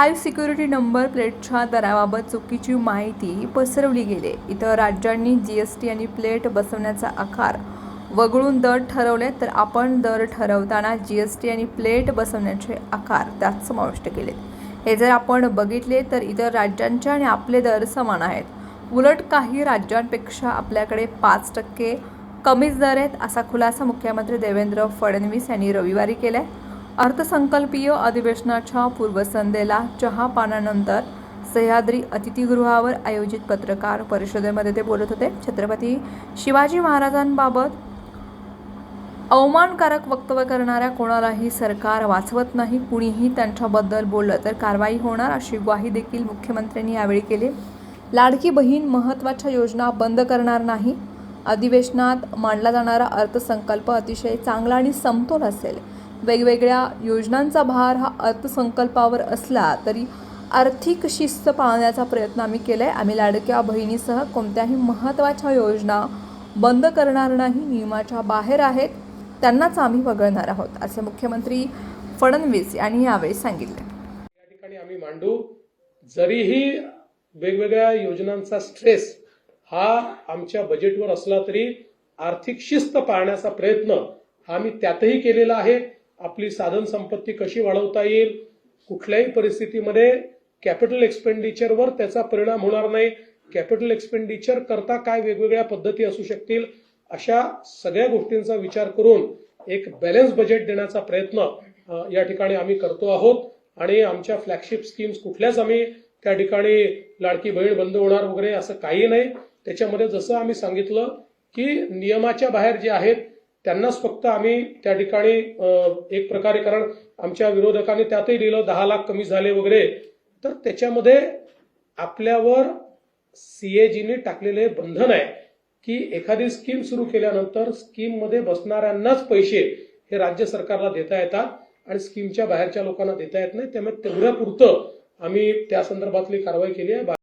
हाय security number प्लेटच्या दराबाबत चुकीची माहिती पसरवली गेली. इतर राज्यांनी जी एस टी आणि प्लेट बसवण्याचा आकार वगळून दर ठरवले तर आपण दर ठरवताना जी एस टी आणि प्लेट बसवण्याचे आकार त्यात समाविष्ट केले हे जर आपण बघितले तर इतर राज्यांचे आणि आपले दर समान आहेत. उलट काही राज्यांपेक्षा आपल्याकडे पाच टक्के कमीच दर आहेत असा खुलासा मुख्यमंत्री देवेंद्र फडणवीस यांनी रविवारी केलाय. अर्थसंकल्पीय अधिवेशनाच्या पूर्वसंध्येला चहा सह्याद्री अतिथीगृहावर आयोजित पत्रकार परिषदेमध्ये ते बोलत होते. छत्रपती शिवाजी महाराजांबाबत अवमानकारक वक्तव्य करणाऱ्या कोणालाही सरकार वाचवत नाही कुणीही त्यांच्याबद्दल बोललं तर कारवाई होणार अशी ग्वाही देखील मुख्यमंत्र्यांनी यावेळी केली. लाडकी बहीण महत्त्वाच्या योजना बंद करणार नाही. अधिवेशनात मांडला जाणारा अर्थसंकल्प अतिशय चांगला आणि समतोल असेल. वेगवेगळ्या योजनांचा भार हा अर्थसंकल्पावर असला तरी आर्थिक शिस्त पाळण्याचा प्रयत्न आम्ही केला आहे आम्ही लाडक्या बहिणीसह कोणत्याही महत्त्वाच्या योजना बंद करणार नाही. नियमाच्या बाहेर आहेत. त्यांनाच आम्ही वगळणार आहोत असे मुख्यमंत्री फडणवीस यांनी यावेळी सांगितले. या ठिकाणी आम्ही मांडू जरीही वेगवेगळ्या योजनांचा स्ट्रेस हा आमच्या बजेटवर असला तरी आर्थिक शिस्त पाळण्याचा प्रयत्न हा आम्ही त्यातही केलेला आहे. आपली साधन संपत्ती कशी वाढवता येईल कुठल्याही परिस्थितीमध्ये कॅपिटल एक्सपेंडिचरवर त्याचा परिणाम होणार नाही. कॅपिटल एक्सपेंडिचर करता काय वेगवेगळ्या पद्धती असू शकतील अशा सगळ्या गोष्टींचा विचार करून एक बॅलन्स बजेट देण्याचा प्रयत्न या ठिकाणी आम्ही करतो आहोत. आणि आमच्या फ्लॅगशिप स्कीम्स कुठल्याच आम्ही त्या ठिकाणी लाडकी बहीण बंद होणार वगैरे असं काही नाही. त्याच्यामध्ये जसं आम्ही सांगितलं की नियमाच्या बाहेर जे आहेत त्यांनाच फक्त आम्ही त्या ठिकाणी एक प्रकारे कारण आमच्या विरोधकांनी त्यातही लिहिलं दहा लाख कमी झाले वगैरे. तर त्याच्यामध्ये आपल्यावर सीएजीने टाकलेले बंधन आहे की एखादी स्कीम सुरू केल्यानंतर स्कीममध्ये बसणाऱ्यांनाच पैसे हे राज्य सरकारला देता येतात आणि स्कीमच्या बाहेरच्या लोकांना देता येत नाही. त्यामुळे तेवढ्या पुरतं आम्ही त्या संदर्भातली कारवाई केली आहे.